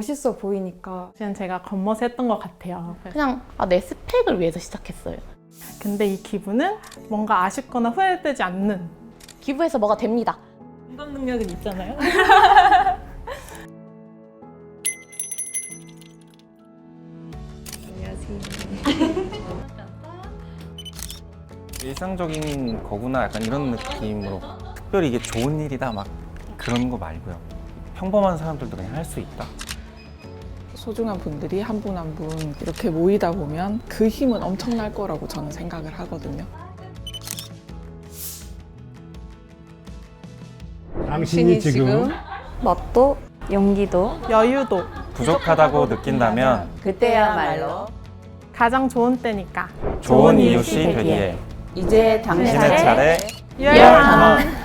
멋있어 보이니까 그냥 제가 겉멋 했던 것 같아요. 그냥 아, 내 스펙을 위해서 시작했어요. 근데 이 기분은 뭔가 아쉽거나 후회되지 않는 기부해서 뭐가 됩니다. 공감 능력은 있잖아요. 일상적인 거구나 약간 이런 느낌으로 특별히 이게 좋은 일이다 막 그런 거 말고요. 평범한 사람들도 그냥 할 수 있다. 소중한 분들이 한 분 한 분 이렇게 모이다 보면 그 힘은 엄청날 거라고 저는 생각을 하거든요. 당신이 지금 멋도 용기도 여유도 부족하다고 느낀다면 그때야말로 가장 좋은 때니까. 좋은 이웃이 되기에 이제 당신의 차례 유혈 탐험.